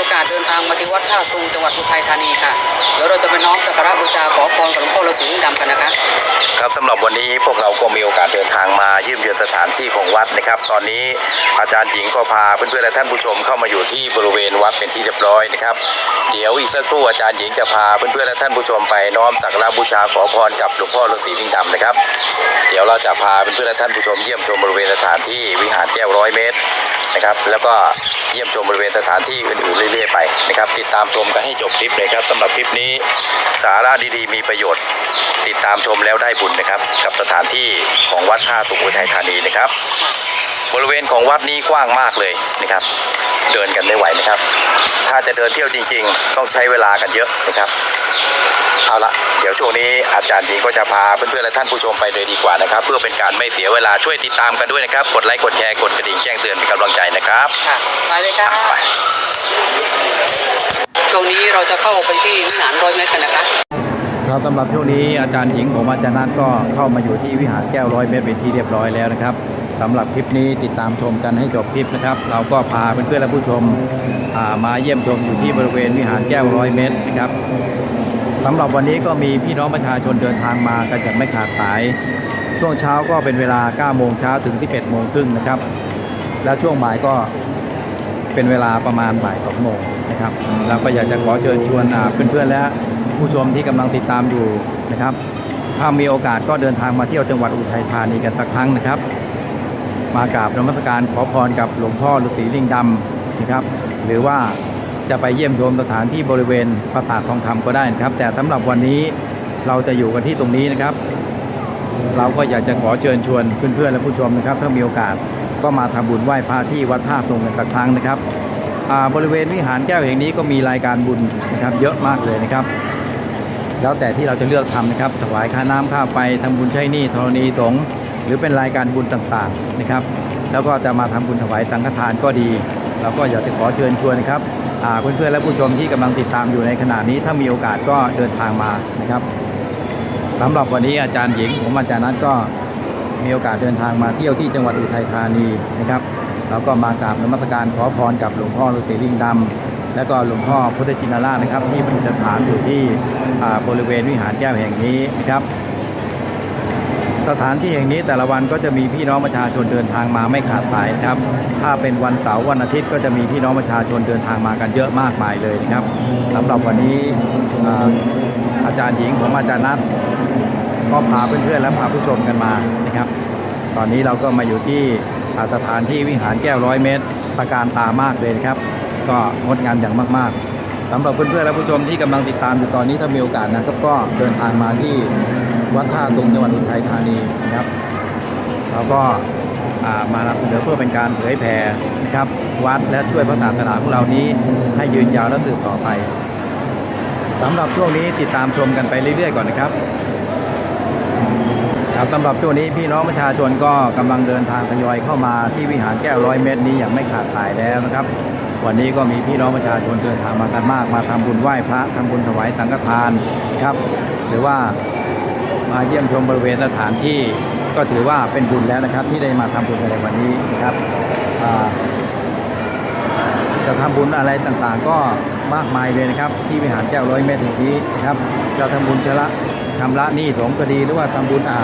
โอกาสเดินทางมาที่วัดท่าซุงจังหวัดอุทัยธานีค่ะ เดี๋ยวเราจะไปน้อมสักการะบูชาขอพรกับหลวงพ่อฤาษีลิงดำกันนะคะ ครับสำหรับวันนี้พวกเราก็มีโอกาสเดินทางมาเยี่ยมเยือนสถานที่ของวัดนะครับ ตอนนี้อาจารย์หญิงก็พาเพื่อนๆและท่านผู้ชมเข้ามาอยู่ที่บริเวณวัดเป็นที่เรียบร้อยนะครับ เดี๋ยวอีกสักครู่อาจารย์หญิงจะพาเพื่อนๆและท่านผู้ชมไปน้อมสักการะบูชาขอพรกับหลวงพ่อฤาษีลิงดำนะครับ เดี๋ยวเราจะพาเพื่อนๆและท่านผู้ชมเยี่ยมชมบริเวณสถานที่วิหารแก้วร้อยเมตรนะครับ แล้วก็เยี่ยมชมบริเวณสถานที่อื่นๆเรื่อยๆไปนะครับ ติดตามชมกันให้จบคลิปเลยครับสำหรับคลิปนี้สาระดีๆ มีประโยชน์ ติดตามชมแล้วได้บุญนะครับ กับสถานที่ของวัดท่าสุโขทัยธานีนะครับ บริเวณของวัดนี้กว้างมากเลยนะครับ เดินกันไม่ไหวนะครับ ถ้าจะเดินเที่ยวจริง ๆ ต้องใช้เวลากันเยอะนะครับเอาละเดี๋ยวช่วงนี้อาจารย์หญิงก็จะพาเพื่อนๆและท่านผู้ชมไปเลยดีกว่านะครับ เพื่อเป็นการไม่เสียเวลาช่วยติดตามกันด้วยนะครับ กดไลค์กดแชร์กดกระดิ่งแจ้งเตือนเป็นกำลังใจนะครับค่ะไปเลยค่ะไปช่วงนี้เราจะเข้าไปที่วิหารร้อยเมตรกันนะคะครับสำหรับช่วงนี้อาจารย์หญิงผมอาจารย์นัทก็เข้ามาอยู่ที่วิหารแก้วร้อยเมตรเป็นที่เรียบร้อยแล้วนะครับสำหรับคลิปนี้ติดตามชมกันให้จบคลิปนะครับ เราก็พาเพื่อนๆและผู้ชมามาเยี่ยมชมอยู่ที่บริเวณวิหารแก้วร้อยเมตรนะครับสำหรับวันนี้ก็มีพี่น้องประชาชนเดินทางมากันอย่างไม่ขาดสาย ช่วงเช้าก็เป็นเวลา 9 โมงเช้าถึง 11 โมงครึ่งนะครับ แล้วช่วงบ่ายก็ เป็นเวลาประมาณบ่าย2โมงนะครับเราก็อยากจะขอเชิญชวนเพื่อนๆและผู้ชมที่กำลังติดตามอยู่นะครับ ถ้ามีโอกาสก็เดินทางมาเที่ยวจังหวัดอุทัยธานีกันสักครั้งนะครับ มากราบนมัสการขอพรกับหลวงพ่อฤาษีลิงดำนะครับ หรือว่าจะไปเยี่ยมชมสถานที่บริเวณปราสาททองคำก็ได้นะครับ แต่สำหรับวันนี้เราจะอยู่กันที่ตรงนี้นะครับ เราก็อยากจะขอเชิญชวนเพื่อนๆและผู้ชมนะครับ ถ้ามีโอกาส ก็มาทำบุญไหว้พระที่วัดท่าทรงกันสักครั้งนะครับบริเวณวิหารแก้วแห่งนี้ก็มีรายการบุญนะครับเยอะมากเลยนะครับ แล้วแต่ที่เราจะเลือกทำนะครับ ถวายค่าน้ำค่าไฟทำบุญใช้หนี้ธรณีสงฆ์หรือเป็นรายการบุญต่างๆนะครับ แล้วก็จะมาทำบุญถวายสังฆทานก็ดี เราก็อยากจะขอเชิญชวนนะครับอ่าเพื่อนๆและผู้ชมที่กำลังติดตามอยู่ในขณะนี้ถ้ามีโอกาสก็เดินทางมานะครับสำหรับวันนี้อาจารย์หญิงผมอาจารย์นัทก็ มีโอกาสเดินทางมาเที่ยวที่จังหวัดอุทัยธานีนะครับเราก็มากราบนมัสการขอพรกับหลวงพ่อฤาษีลิงดำและก็หลวงพ่อพุทธชินราชนะครับ ที่ประดิษฐานอยู่ที่บริเวณวิหารแก้วแห่งนี้นะครับสถานที่แห่งนี้แต่ละวันก็จะมีพี่น้องประชาชนเดินทางมาไม่ขาดสายนะครับ ถ้าเป็นวันเสาร์วันอาทิตย์ ก็จะมีพี่น้องประชาชนเดินทางมากันเยอะมากมายเลยนะครับสำหรับวันนี้อาจารย์หญิงผมอาจารย์นัท ก็พาเพื่อนๆและพาผู้ชมกันมานะครับ ตอนนี้เราก็มาอยู่ที่สถานที่วิหารแก้วร้อยเมตรตะการตามากเลยครับ ก็งดงามอย่างมากๆสำหรับเพื่อนๆและผู้ชมที่กำลังติดตามอยู่ตอนนี้ถ้ามีโอกาสนะครับ ก็เดินทางมาที่วัดท่าตรงจังหวัดอุทัยธานีนะครับเราก็อ่ามานำเสนอเพื่อเป็นการเผยแผ่นะครับ วัดและช่วยพระศาสนาของเรานี้ให้ยืนยาวและสืบต่อไปสำหรับช่วงนี้ติดตามชมกันไปเรื่อยๆก่อนนะครับ ครับสำหรับช่วงนี้พี่น้องประชาชนก็กำลังเดินทางทยอยเข้ามาที่วิหารแก้วร้อยเมตรนี้อย่างไม่ขาดสายแล้วนะครับ วันนี้ก็มีพี่น้องประชาชนเดินทางมากันมาก มาทำบุญไหว้พระทำบุญถวายสังฆทานนะครับ หรือว่ามาเยี่ยมชมบริเวณสถานที่ก็ถือว่าเป็นบุญแล้วนะครับ ที่ได้มาทำบุญในวันนี้นะครับจะทำบุญอะไรต่างๆ ก็มากมายเลยนะครับ ที่วิหารแก้วร้อยเมตรแห่งนี้นะครับจะทำบุญชะละ ทำละหนี้สงก็ดี หรือว่าทำบุญอ่า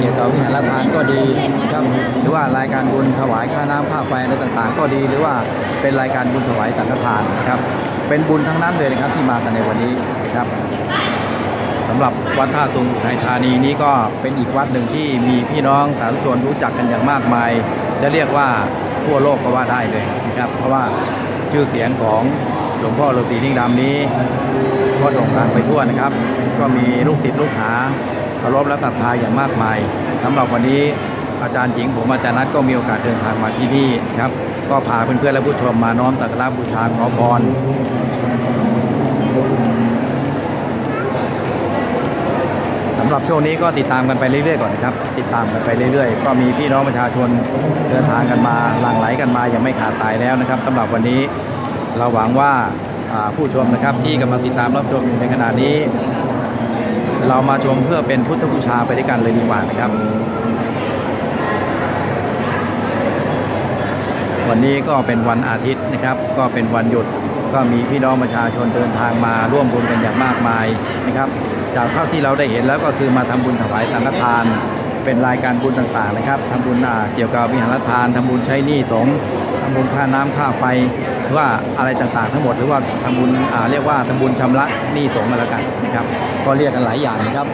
เกี่ยวกับวิหารทานก็ดีนะครับหรือว่ารายการบุญถวายค่าน้ำค่าไฟอะไรต่างๆ ก็ดี หรือว่าเป็นรายการบุญถวายสังฆทานนะครับ เป็นบุญทั้งนั้นเลยนะครับที่มากันในวันนี้นะครับสำหรับวัดท่าตุงไทยธานีนี้ก็เป็นอีกวัดหนึ่งที่มีพี่น้องสาธุชนรู้จักกันอย่างมากมาย จะเรียกว่าทั่วโลกก็ว่าได้เลยนะครับ เพราะว่าชื่อเสียงของหลวงพ่อฤาษีนิ่งดำนี้ ก็โด่งดังไปทั่วนะครับ ก็มีลูกศิษย์ลูกหาเคารพและศรัทธาอย่างมากมายสำหรับวันนี้อาจารย์หญิงผมอาจารย์นัทก็มีโอกาสเดินทางมาที่นี่ครับ ก็พาเพื่อนๆและผู้ชมมาน้อมสักการะบูชาขอพรสำหรับช่วงนี้ก็ติดตามกันไปเรื่อยๆก่อนนะครับ ติดตามกันไปเรื่อยๆ ก็มีพี่น้องประชาชนเดินทางกันมาหลั่งไหลกันมาอย่างไม่ขาดสายแล้วนะครับสำหรับวันนี้เราหวังว่า ผู้ชมนะครับที่กำลังติดตามรับชมอยู่ในขณะนี้ เรามาชมเพื่อเป็นพุทธบูชาไปด้วยกันเลยดีกว่านะครับ วันนี้ก็เป็นวันอาทิตย์นะครับ ก็เป็นวันหยุดก็มีพี่น้องประชาชนเดินทางมาร่วมบุญกันอย่างมากมายนะครับ จากเท่าที่เราได้เห็นแล้วก็คือมาทำบุญถวายสังฆทาน เป็นรายการบุญต่างๆนะครับทำบุญอ่าเกี่ยวกับวิหารทานทำบุญใช้หนี้สงฆ์ทำบุญค่าน้ำค่าไฟ ว่าอะไรต่างๆทั้งหมดหรือว่าทำบุญเรียกว่าทำบุญชำระหนี้สงฆ์กันแล้วกันนะครับ ก็เรียกกันหลายอย่างนะครับ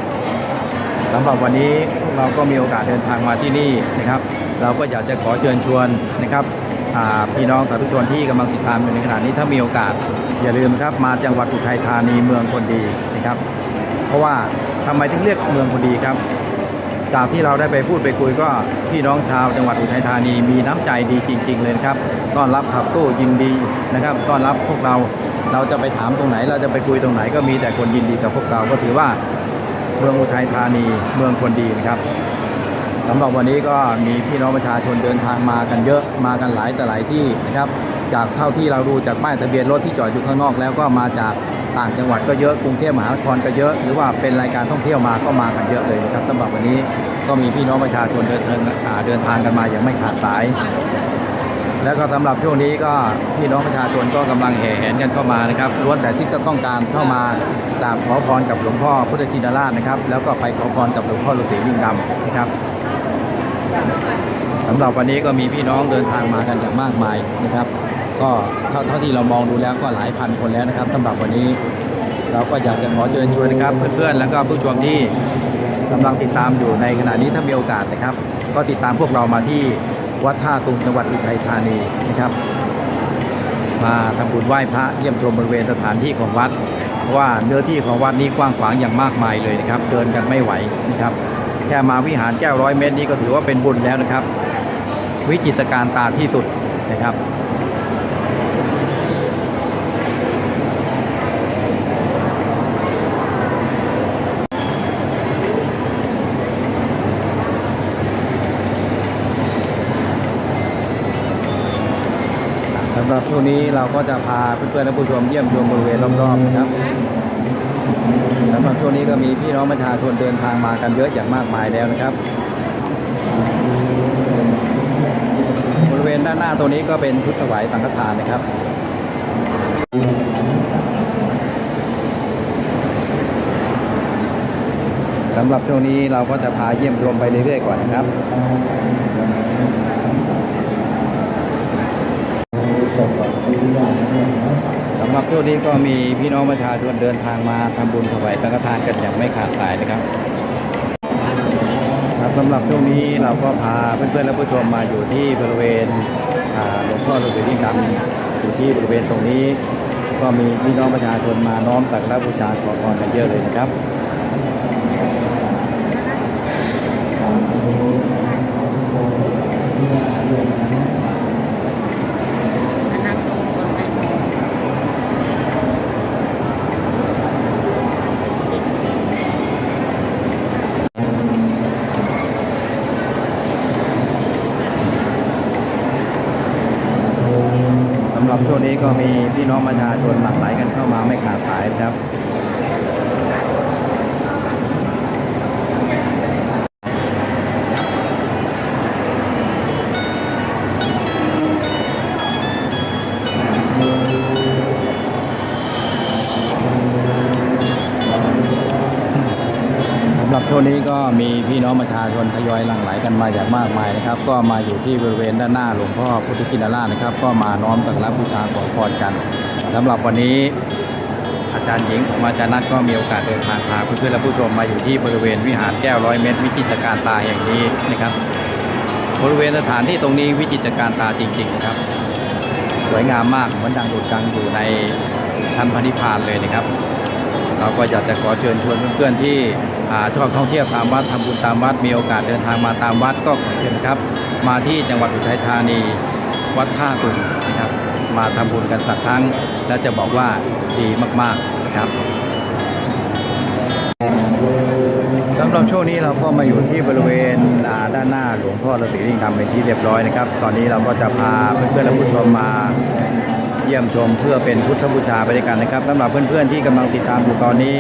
สำหรับวันนี้เราก็มีโอกาสเดินทางมาที่นี่นะครับ เราก็อยากจะขอเชิญชวนนะครับพี่น้องสาธุชนที่กำลังติดตามอยู่ในขณะนี้ถ้ามีโอกาสอย่าลืมครับมาจังหวัดอุทัยธานีเมืองคนดีนะครับ เพราะว่าทำไมถึงเรียกเมืองคนดีครับ จากที่เราได้ไปพูดไปคุยก็พี่น้องชาวจังหวัดอุทัยธานีมีน้ำใจดีจริง ๆ เลยครับ ต้อนรับขับตู้ยินดีนะครับ ต้อนรับพวกเราเราจะไปถามตรงไหน เราจะไปคุยตรงไหนก็มีแต่คนยินดีกับพวกเราก็ถือว่าเมืองอุทัยธานีเมืองคนดีนะครับสำหรับวันนี้ก็มีพี่น้องประชาชนเดินทางมากันเยอะมากันหลายแต่หลายที่นะครับ จากเท่าที่เราดูจากป้ายทะเบียนรถที่จอดอยู่ข้างนอกแล้วก็มาจากต่างจังหวัดก็เยอะกรุงเทพมหานครก็เยอะ หรือว่าเป็นรายการท่องเที่ยวมาก็มากันเยอะเลยนะครับสำหรับวันนี้ก็มีพี่น้องประชาชนเดินทางอ่าเดินทางกันมาอย่างไม่ขาดสาย แล้วก็สำหรับช่วงนี้ก็พี่น้องประชาชนก็กำลังแห่แหนกันเข้ามานะครับล้วนแต่ที่จะต้องการเข้ามากราบขอพรกับหลวงพ่อพุทธชินราชนะครับ แล้วก็ไปขอพรกับหลวงพ่อฤาษีลิงดำนะครับสำหรับวันนี้ก็มีพี่น้องเดินทางมากันอย่างมากมายนะครับ ก็เท่าที่เรามองดูแล้วก็หลายพันคนแล้วนะครับสำหรับวันนี้เราก็อยากจะขอเชิญชวนนะครับ เพื่อนๆแล้วก็ผู้ชมที่กำลังติดตามอยู่ในขณะนี้ถ้ามีโอกาสนะครับ ก็ติดตามพวกเรามาที่ วัดท่าตุงจังหวัดอุทัยธานีนะครับ มาทำบุญไหว้พระเยี่ยมชมบริเวณสถานที่ของวัดเพราะว่าเนื้อที่ของวัดนี้กว้างขวางอย่างมากมายเลยนะครับเดินกันไม่ไหวนะครับแค่มาวิหารแก้วร้อยเมตรนี้ก็ถือว่าเป็นบุญแล้วนะครับ วิจิตรการตาที่สุดนะครับ หรับช่วงนี้เราก็จะพาเพื่อนๆและผู้ชมเยี่ยมชมบริเวณรอบๆนะครับสำหรับช่วงนี้ก็มีพี่น้องประชาชนเดินทางมากันเยอะอย่างมากมายแล้วนะครับ บริเวณด้านหน้าตัวนี้ก็เป็นพุทธถวายสังฆทานนะครับสำหรับช่วงนี้เราก็จะพาเยี่ยมชมไปเรื่อยๆก่อนนะครับ สำหรับช่วงนี้ก็มีพี่น้องประชาชนเดินทางมาทำบุญถวายสังฆทานกันอย่างไม่ขาดสายนะครับครับสำหรับช่วงนี้เราก็พาเพื่อนๆและผู้ชมมาอยู่ที่บริเวณหลวงพ่อฤาษีลิงดำอยู่ที่บริเวณตรงนี้ ก็มีพี่น้องประชาชนมาน้อมสักการะบูชาขอพรกันเยอะเลยนะครับ สำหรับช่วงนี้ ก็มีพี่น้องประชาชนหลั่งไหลกันเข้ามาไม่ขาดสายนะครับ ช่วงนี้ก็มีพี่น้องประชาชนทยอยหลั่งไหลกันมาอย่างมากมายนะครับ ก็มาอยู่ที่บริเวณด้านหน้าหลวงพ่อพุทธชินราชนะครับ ก็มาน้อมสักการะบูชาขอพรกันสำหรับวันนี้อาจารย์หญิงผมอาจารย์นัทก็มีโอกาสเดินทางพาเพื่อนๆและผู้ชมมาอยู่ที่บริเวณวิหารแก้วร้อยเมตร วิจิตรการตาแห่งนี้นะครับ บริเวณสถานที่ตรงนี้วิจิตรการตาจริง ๆ นะครับ สวยงามมากเหมือนดังดุจดังอยู่ในทันพระนิพพานเลยนะครับ เราก็อยากจะขอเชิญชวนเพื่อนๆที่ ชอบท่องเที่ยวตามวัดทำบุญตามวัดมีโอกาสเดินทางมาตามวัดก็ขอเชิญครับ มาที่จังหวัดอุทัยธานี วัดท่าตุงนะครับ มาทำบุญกันสักครั้ง แล้วจะบอกว่าดีมากๆนะครับสำหรับช่วงนี้เราก็มาอยู่ที่บริเวณด้านหน้าหลวงพ่อฤาษีลิงดำเป็นที่เรียบร้อยนะครับ ตอนนี้เราก็จะพาเพื่อนๆและผู้ชมมา ยี่ยมชม เพื่อเป็นพุทธบูชาไปด้วยกันนะครับสำหรับเพื่อนๆที่กำลังติดตามอยู่ตอนนี้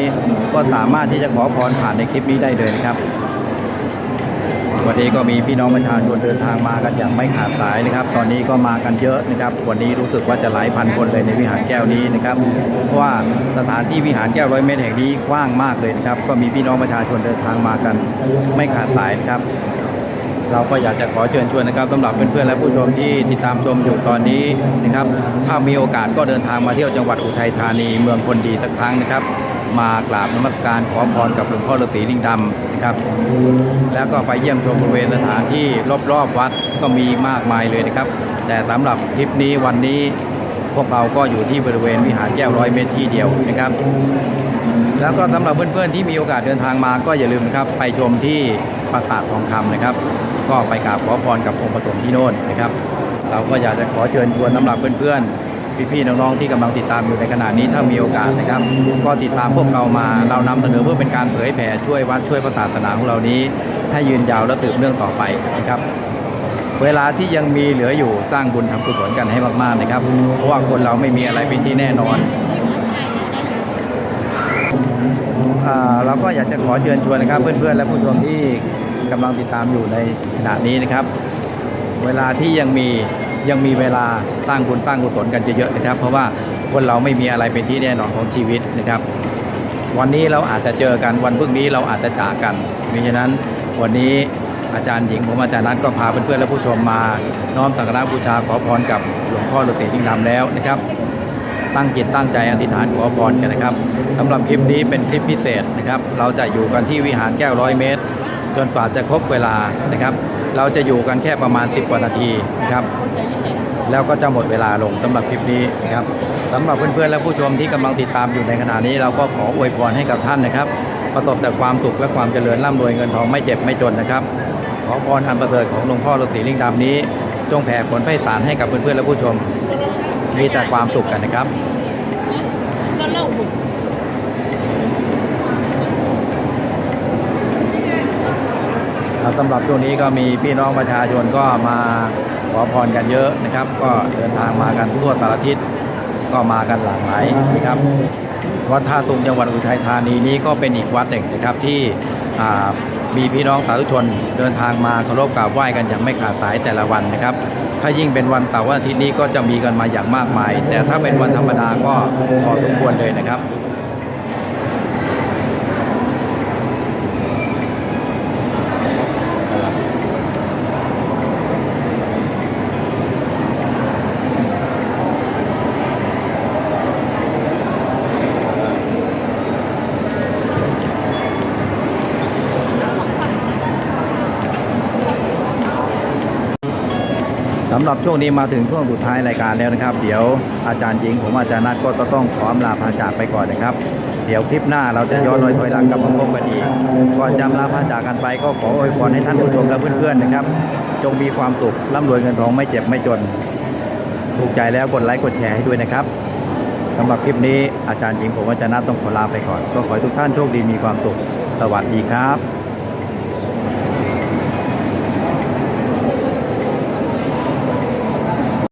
ก็สามารถที่จะขอพรผ่านในคลิปนี้ได้เลยนะครับวันนี้ก็มีพี่น้องประชาชนเดินทางมากันอย่างไม่ขาดสายนะครับ ตอนนี้ก็มากันเยอะนะครับ วันนี้รู้สึกว่าจะหลายพันคนเลยในวิหารแก้วนี้นะครับ เพราะว่าสถานที่วิหารแก้วร้อยเมตรแห่งนี้กว้างมากเลยนะครับ ก็มีพี่น้องประชาชนเดินทางมากันไม่ขาดสายนะครับ เราก็อยากจะขอเชิญชวนนะครับสำหรับเพื่อนๆและผู้ชมที่ติดตามชมอยู่ตอนนี้นะครับถ้ามีโอกาสก็เดินทางมาเที่ยวจังหวัดอุทัยธานีเมืองคนดีสักครั้งนะครับ มากราบนมัสการขอพรกับหลวงพ่อฤาษีลิงดำนะครับ แล้วก็ไปเยี่ยมชมบริเวณสถานที่รอบๆวัดก็มีมากมายเลยนะครับ แต่สำหรับทริปนี้วันนี้พวกเราก็อยู่ที่บริเวณวิหารแก้วร้อยเมตรที่เดียวนะครับ แล้วก็สำหรับเพื่อนๆที่มีโอกาสเดินทางมาก็อย่าลืมนะครับ ไปชมที่ปราสาททองคำนะครับ ก็ไปกราบขอพรกับองค์ปฐมที่โน่นนะครับ เราก็อยากจะขอเชิญชวนสำหรับเพื่อนๆ พี่ๆ น้องๆ ที่กำลังติดตามอยู่ในขณะนี้ถ้ามีโอกาสนะครับ ก็ติดตามพวกเรามา เรานำเสนอเพื่อเป็นการเผยแผ่ช่วยวัดช่วยพระศาสนาของเรานี้ ให้ยืนยาวและสืบเนื่องต่อไปนะครับเวลาที่ยังมีเหลืออยู่สร้างบุญทำกุศลกันให้มากๆนะครับ เพราะว่าคนเราไม่มีอะไรเป็นที่แน่นอนอ่าเราก็อยากจะขอเชิญชวนนะครับ เพื่อนๆและผู้ชมที่ กำลังติดตามอยู่ในขณะนี้นะครับ เวลาที่ยังมียังมีเวลาสร้างบุญสร้างกุศลกันเยอะๆนะครับ เพราะว่าคนเราไม่มีอะไรเป็นที่แน่นอนของชีวิตนะครับ วันนี้เราอาจจะเจอกันวันพรุ่งนี้เราอาจจะจากกันเพราะฉะนั้นวันนี้อาจารย์หญิงผมอาจารย์นัทก็พาเพื่อนๆและผู้ชมมา น้อมสักการะบูชาขอพรกับหลวงพ่อฤาษีลิงดำแล้วนะครับ ตั้งจิตตั้งใจอธิษฐานขอพรกันนะครับสำหรับคลิปนี้เป็นคลิปพิเศษนะครับ เราจะอยู่กันที่วิหารแก้วร้อยเมตร จนกว่าจะครบเวลานะครับ เราจะอยู่กันแค่ประมาณ 10 กว่านาทีนะครับ แล้วก็จะหมดเวลาลงสำหรับคลิปนี้นะครับสำหรับเพื่อนๆและผู้ชมที่กำลังติดตามอยู่ในขณะนี้ เราก็ขออวยพรให้กับท่านนะครับ ประสบแต่ความสุขและความเจริญร่ำรวยเงินทองไม่เจ็บไม่จนนะครับขอพรอันประเสริฐของหลวงพ่อฤาษีลิงดำนี้ จงแผ่ผลไพศาลให้กับเพื่อนๆและผู้ชมมีแต่ความสุขกันนะครับ ก็เล่าบุก สำหรับช่วงนี้ก็มีพี่น้องประชาชนก็มาขอพรกันเยอะนะครับ ก็เดินทางมากันทั่วสารทิศก็มากันหลากหลายนะครับวัดท่าสุงจังหวัดอุทัยธานีนี้ก็เป็นอีกวัดหนึ่งนะครับที่มีพี่น้องสาธุชนเดินทางมาเคารพกราบไหว้กันอย่างไม่ขาดสายแต่ละวันนะครับ ถ้ายิ่งเป็นวันเสาร์วันอาทิตย์นี้ก็จะมีกันมาอย่างมากมาย แต่ถ้าเป็นวันธรรมดาก็พอสมควรเลยนะครับำหรับช่วงนี้มาถึงช่วงสุดท้ายรายการแล้วนะครับ เดี๋ยวอาจารย์หญิงผมอาจารย์นัทก็ต้องขออำลาพาจากไปก่อนนะครับ เดี๋ยวคลิปหน้าเราจะย้อนรอยถอยหลังกลับมาพบกันอีกก่อนจำลาพาจากกันไปก็ขออวยพรให้ท่านผู้ชมและเพื่อนๆนะครับ จงมีความสุขร่ำรวยเงินทองไม่เจ็บไม่จน ถูกใจแล้วกดไลค์กดแชร์ให้ด้วยนะครับสำหรับคลิปนี้อาจารย์หญิงผมอาจารย์นัทต้องขอลาไปก่อน ก็ขอให้ทุกท่านโชคดีมีความสุขสวัสดีครับ